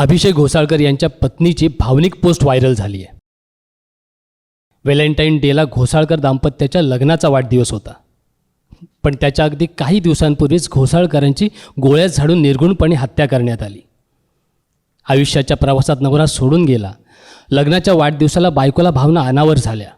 अभिषेक घोसाळकर यांच्या पत्नीची भावनिक पोस्ट व्हायरल झाली आहे व्हॅलेंटाईन डेला घोसाळकर दाम्पत्याच्या लग्नाचा वाढदिवस होता. पण त्याच्या अगदी काही दिवसांपूर्वीच घोसाळकरांची गोळ्या झाडून निर्गुणपणे हत्या करण्यात आली. आयुष्याच्या प्रवासात नवरा सोडून गेला. लग्नाच्या वाढदिवसाला बायकोला भावना अनावर झाल्या.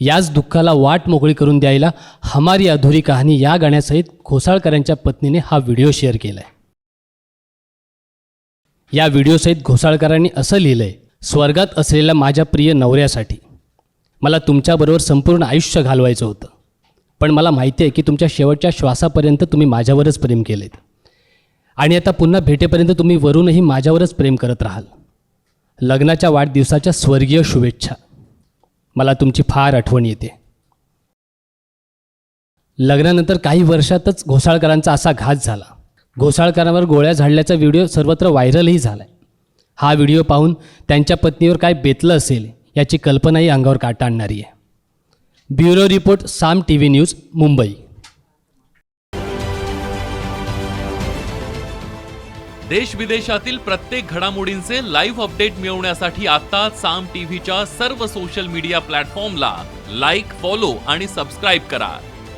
याच दुःखाला वाट मोकळी करून द्यायला हमारी अधुरी कहाणी या गाण्यासहित घोसाळकरांच्या पत्नीने हा व्हिडिओ शेअर केला आहे या व्हिडिओसहित घोसाळकरांनी असं लिहिलंय स्वर्गात असलेल्या माझ्या प्रिय नवऱ्यासाठी मला तुमच्याबरोबर संपूर्ण आयुष्य घालवायचं होतं. पण मला माहिती आहे की तुमच्या शेवटच्या श्वासापर्यंत तुम्ही माझ्यावरच प्रेम केलेत. आणि आता पुन्हा भेटेपर्यंत तुम्ही वरूनही माझ्यावरच प्रेम करत राहाल. लग्नाच्या वाढदिवसाच्या स्वर्गीय शुभेच्छा. मला तुमची फार आठवण येते. लग्नानंतर काही वर्षातच घोसाळकरांचा असा घात झाला. घोसाळकरांवर गोळ्या झाडल्याचा व्हिडिओ सर्वत्र व्हायरलही झाला आहे हा व्हिडिओ पाहून त्यांच्या पत्नीवर काय बेतलं असेल याची कल्पनाही अंगावर काटा आणणारी आहे. Bureau report Saam T V news Mumbai. देश विदेशातील प्रत्येक घडामोडींचे लाईव्ह अपडेट मिळवण्यासाठी आता साम टीव्हीच्या सर्व सोशल मीडिया प्लॅटफॉर्मला लाईक फॉलो आणि सबस्क्राईब करा.